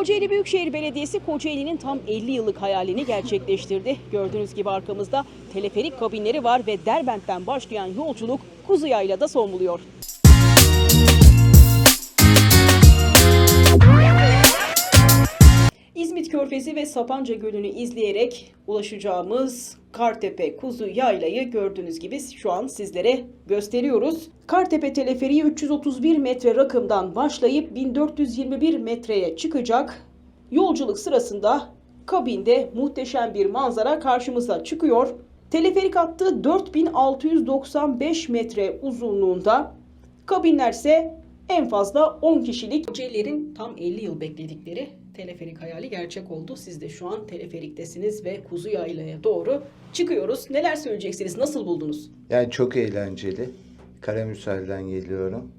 Kocaeli Büyükşehir Belediyesi Kocaeli'nin tam 50 yıllık hayalini gerçekleştirdi. Gördüğünüz gibi arkamızda teleferik kabinleri var ve Derbent'ten başlayan yolculuk Kuzuyay'la da son buluyor. Körfezi ve Sapanca Gölü'nü izleyerek ulaşacağımız Kartepe Kuzu Yaylayı gördüğünüz gibi şu an sizlere gösteriyoruz. Kartepe teleferiği 331 metre rakımdan başlayıp 1421 metreye çıkacak. Yolculuk sırasında kabinde muhteşem bir manzara karşımıza çıkıyor. Teleferik hattı 4695 metre uzunluğunda. Kabinler ise en fazla 10 kişilik. Kocaelilerin tam 50 yıl bekledikleri teleferik hayali gerçek oldu. Siz de şu an teleferiktesiniz ve Kuzu Yayla'ya doğru çıkıyoruz. Neler söyleyeceksiniz? Nasıl buldunuz? Yani çok eğlenceli. Karamürsel'den geliyorum.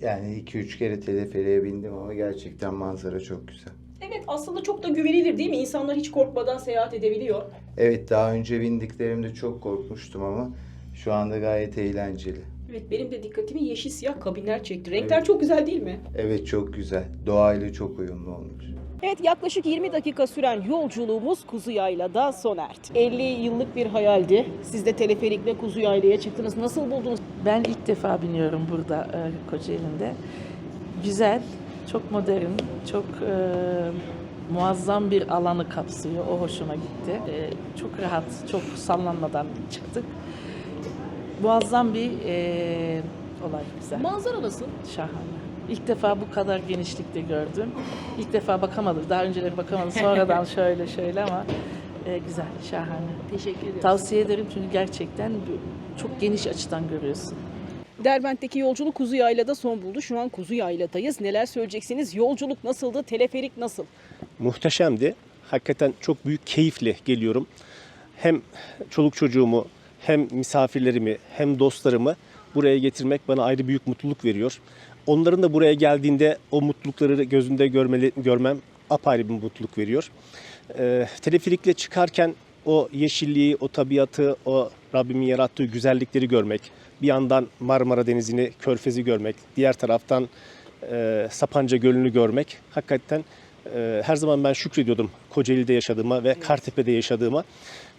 Yani 2-3 kere teleferiğe bindim ama gerçekten manzara çok güzel. Evet aslında çok da güvenilir değil mi? İnsanlar hiç korkmadan seyahat edebiliyor. Evet daha önce bindiklerimde çok korkmuştum ama şu anda gayet eğlenceli. Evet benim de dikkatimi yeşil siyah kabinler çekti. Renkler çok güzel değil mi? Evet çok güzel. Doğayla çok uyumlu olmuş. Evet yaklaşık 20 dakika süren yolculuğumuz Kuzu Yayla'da sona erdi. 50 yıllık bir hayaldi. Siz de teleferikle Kuzu Yayla'ya çıktınız. Nasıl buldunuz? Ben ilk defa biniyorum burada e, Kocaeli'nde. Güzel, çok modern, çok e, muazzam bir alanı kapsıyor. O hoşuma gitti. E, çok rahat, çok sallanmadan çıktık. Muazzam bir e, olay güzel. Manzara nasıl? Şahane. İlk defa bu kadar genişlikte gördüm. İlk defa bakamadım. Daha önceleri bakamadım. Sonradan şöyle şöyle ama e, güzel, şahane. Teşekkür ederim. Tavsiye ederim çünkü gerçekten çok geniş açıdan görüyorsun. Derbent'teki yolculuk Kuzu Yayla'da son buldu. Şu an Kuzu Yayla'dayız. Neler söyleyeceksiniz? Yolculuk nasıldı? Teleferik nasıl? muhteşemdi. Hakikaten çok büyük keyifle geliyorum. Hem çoluk çocuğumu, hem misafirlerimi, hem dostlarımı buraya getirmek bana ayrı büyük mutluluk veriyor. Onların da buraya geldiğinde o mutlulukları gözünde görmeli, görmem apayrı bir mutluluk veriyor. Ee, teleferikle çıkarken o yeşilliği, o tabiatı, o Rabbimin yarattığı güzellikleri görmek, bir yandan Marmara Denizi'ni, Körfez'i görmek, diğer taraftan e, Sapanca Gölü'nü görmek hakikaten e, her zaman ben şükrediyordum Kocaeli'de yaşadığıma ve Kartepe'de yaşadığıma.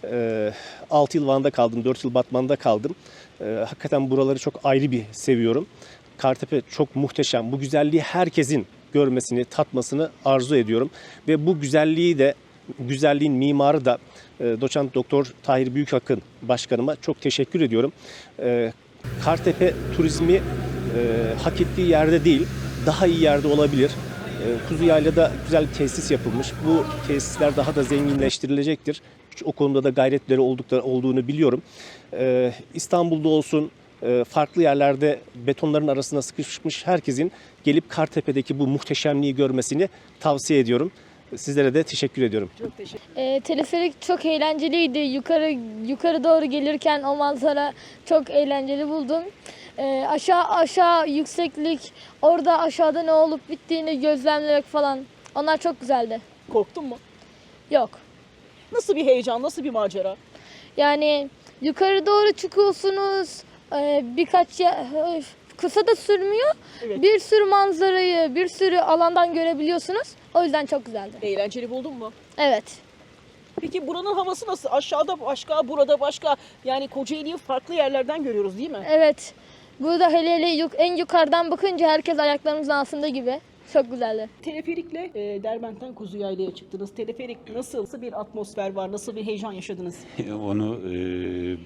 E, 6 yıl Van'da kaldım, 4 yıl Batman'da kaldım. E, hakikaten buraları çok ayrı bir seviyorum. Kartepe çok muhteşem. Bu güzelliği herkesin görmesini, tatmasını arzu ediyorum. Ve bu güzelliği de, güzelliğin mimarı da e, doçent doktor Tahir Büyükakın başkanıma çok teşekkür ediyorum. Kartepe turizmi e, hak ettiği yerde değil, daha iyi yerde olabilir. Kuzu Yayla'da güzel bir tesis yapılmış. Bu tesisler daha da zenginleştirilecektir. O konuda da gayretleri oldukları olduğunu biliyorum. E, İstanbul'da olsun, e, farklı yerlerde betonların arasına sıkışmış herkesin gelip Kartepe'deki bu muhteşemliği görmesini tavsiye ediyorum. Sizlere de teşekkür ediyorum. Çok teşekkür Ee, teleferik çok eğlenceliydi. Yukarı yukarı doğru gelirken o manzara çok eğlenceli buldum. Ee, aşağı aşağı yükseklik, orada aşağıda ne olup bittiğini gözlemlemek falan. Onlar çok güzeldi. Korktun mu? Yok. Nasıl bir heyecan, nasıl bir macera? Yani yukarı doğru çıkıyorsunuz. Ee, birkaç ya, kısa da sürmüyor. Evet. Bir sürü manzarayı, bir sürü alandan görebiliyorsunuz. O yüzden çok güzeldi. Eğlenceli buldun mu? Evet. Peki buranın havası nasıl? Aşağıda başka, burada başka. Yani Kocaeli'yi farklı yerlerden görüyoruz değil mi? Evet. Burada hele hele yuk- en yukarıdan bakınca herkes ayaklarımızın altında gibi. Çok güzeldi. Teleferikle e, Derbent'ten Kuzu Yayla'ya çıktınız. Teleferik nasıl? Nasıl bir atmosfer var? Nasıl bir heyecan yaşadınız? Onu e,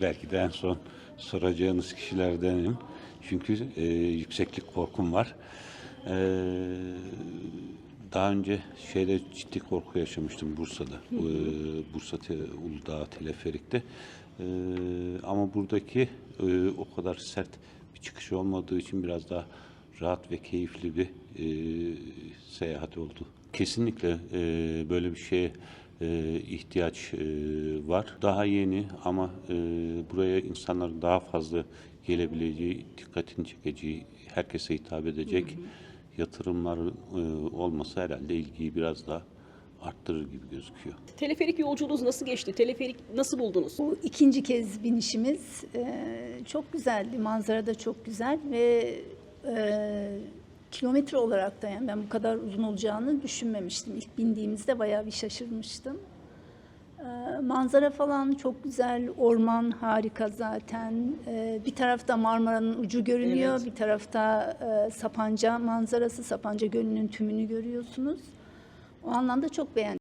belki de en son soracağınız kişilerdenim. Çünkü e, yükseklik korkum var. E, daha önce şeyde ciddi korku yaşamıştım Bursa'da. E, Bursa te, Uludağ teleferikte. E, ama buradaki e, o kadar sert bir çıkış olmadığı için biraz daha rahat ve keyifli bir e, seyahat oldu. Kesinlikle e, böyle bir şeye e, ihtiyaç e, var. Daha yeni ama e, buraya insanların daha fazla gelebileceği, dikkatini çekeceği, herkese hitap edecek yatırımlar e, olması herhalde ilgiyi biraz daha arttırır gibi gözüküyor. Teleferik yolculuğunuz nasıl geçti? Teleferik nasıl buldunuz? Bu ikinci kez binişimiz Ee, çok güzeldi. Manzara da çok güzel ve e, kilometre olarak da yani ben bu kadar uzun olacağını düşünmemiştim. İlk bindiğimizde bayağı bir şaşırmıştım. Ee, manzara falan çok güzel, orman harika zaten. Ee, bir tarafta Marmara'nın ucu görünüyor, Evet. bir tarafta e, Sapanca manzarası, Sapanca Gölü'nün tümünü görüyorsunuz. O anlamda çok beğendim.